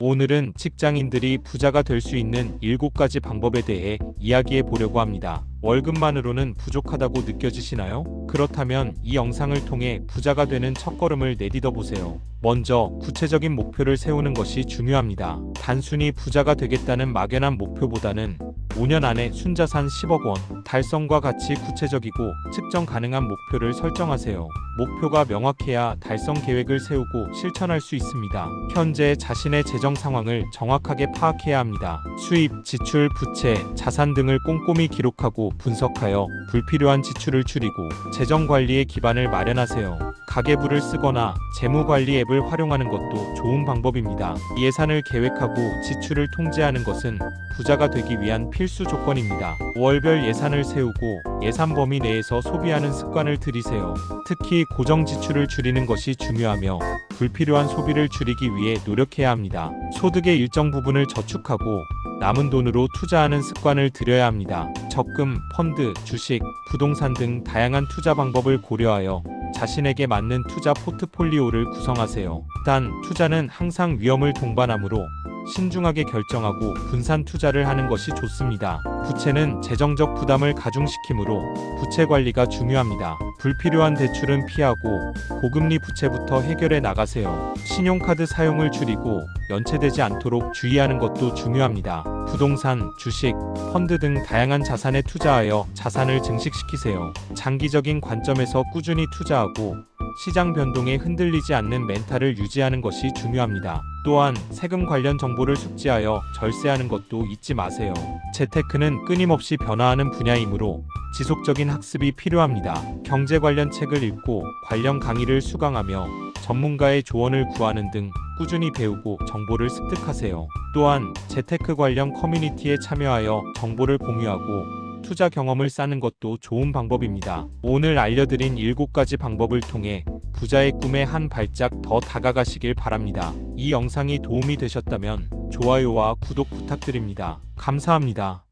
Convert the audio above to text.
오늘은 직장인들이 부자가 될 수 있는 7가지 방법에 대해 이야기해 보려고 합니다. 월급만으로는 부족하다고 느껴지시나요? 그렇다면 이 영상을 통해 부자가 되는 첫걸음을 내딛어 보세요. 먼저 구체적인 목표를 세우는 것이 중요합니다. 단순히 부자가 되겠다는 막연한 목표보다는 5년 안에 순자산 10억 원 달성과 같이 구체적이고 측정 가능한 목표를 설정하세요. 목표가 명확해야 달성 계획을 세우고 실천할 수 있습니다. 현재 자신의 재정 상황을 정확하게 파악해야 합니다. 수입, 지출, 부채, 자산 등을 꼼꼼히 기록하고 분석하여 불필요한 지출을 줄이고 재정 관리의 기반을 마련하세요. 가계부를 쓰거나 재무 관리 앱을 활용하는 것도 좋은 방법입니다. 예산을 계획하고 지출을 통제하는 것은 부자가 되기 위한 필수 조건입니다. 월별 예산을 세우고 예산 범위 내에서 소비하는 습관을 들이세요. 특히 고정 지출을 줄이는 것이 중요하며 불필요한 소비를 줄이기 위해 노력해야 합니다. 소득의 일정 부분을 저축하고 남은 돈으로 투자하는 습관을 들여야 합니다. 적금, 펀드, 주식, 부동산 등 다양한 투자 방법을 고려하여 자신에게 맞는 투자 포트폴리오를 구성하세요. 단, 투자는 항상 위험을 동반하므로 신중하게 결정하고 분산 투자를 하는 것이 좋습니다. 부채는 재정적 부담을 가중시키므로 부채 관리가 중요합니다. 불필요한 대출은 피하고 고금리 부채부터 해결해 나가세요. 신용카드 사용을 줄이고 연체되지 않도록 주의하는 것도 중요합니다. 부동산, 주식, 펀드 등 다양한 자산에 투자하여 자산을 증식시키세요. 장기적인 관점에서 꾸준히 투자하고 시장 변동에 흔들리지 않는 멘탈을 유지하는 것이 중요합니다. 또한 세금 관련 정보를 숙지하여 절세하는 것도 잊지 마세요. 재테크는 끊임없이 변화하는 분야이므로 지속적인 학습이 필요합니다. 경제 관련 책을 읽고 관련 강의를 수강하며 전문가의 조언을 구하는 등 꾸준히 배우고 정보를 습득하세요. 또한 재테크 관련 커뮤니티에 참여하여 정보를 공유하고 투자 경험을 쌓는 것도 좋은 방법입니다. 오늘 알려드린 7가지 방법을 통해 부자의 꿈에 한 발짝 더 다가가시길 바랍니다. 이 영상이 도움이 되셨다면 좋아요와 구독 부탁드립니다. 감사합니다.